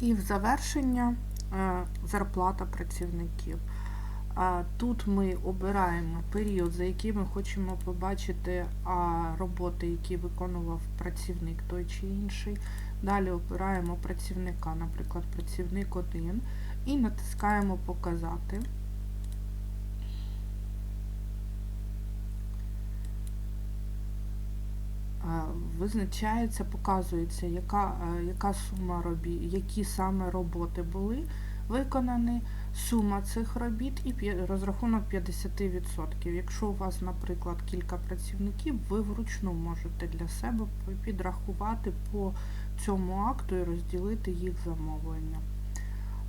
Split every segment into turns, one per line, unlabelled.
І в завершення е, зарплата працівників. Тут ми обираємо період, за який ми хочемо побачити роботи, які виконував працівник той чи інший. Далі обираємо працівника, наприклад, працівник 1, і натискаємо Показати. Визначається, показується, яка, е, яка сума робіт, які саме роботи були виконані, сума цих робіт і розрахунок 50%. Якщо у вас, наприклад, кілька працівників, ви вручну можете для себе підрахувати по цьому акту і розділити їх замовлення.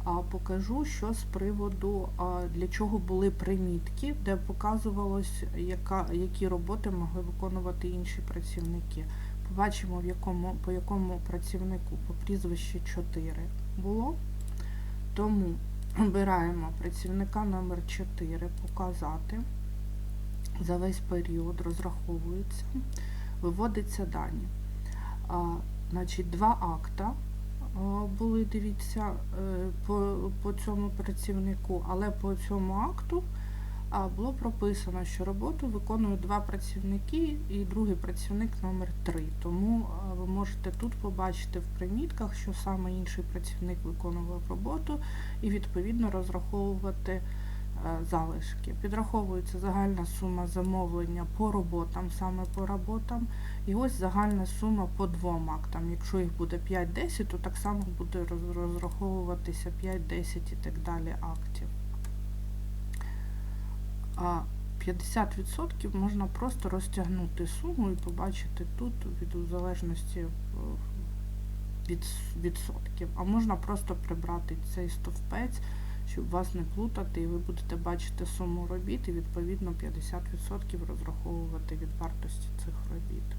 А покажу, що з приводу для чого були примітки, де показувалось, яка, які роботи могли виконувати інші працівники. Побачимо, в якому, по якому працівнику по прізвищі 4 було. Тому обираємо працівника номер 4 показати. За весь період розраховується, виводиться дані. А, значить, два акта були, дивіться, е, по, по цьому працівнику, але по цьому акту було прописано, що роботу виконують два працівники і другий працівник номер 3. Тому ви можете тут побачити в примітках, що саме інший працівник виконував роботу і відповідно розраховувати е, залишки. Підраховується загальна сума замовлення по роботам, саме по роботам, і ось загальна сума по двом актам. Якщо їх буде 5-10, то так само буде розраховуватися 5-10 і так далі актів. А 50% можна просто розтягнути суму і побачити тут від залежності е, від відсотків. А можна просто прибрати цей стовпець, щоб вас не плутати, і ви будете бачити суму робіт і відповідно 50% розраховувати від вартості цих робіт.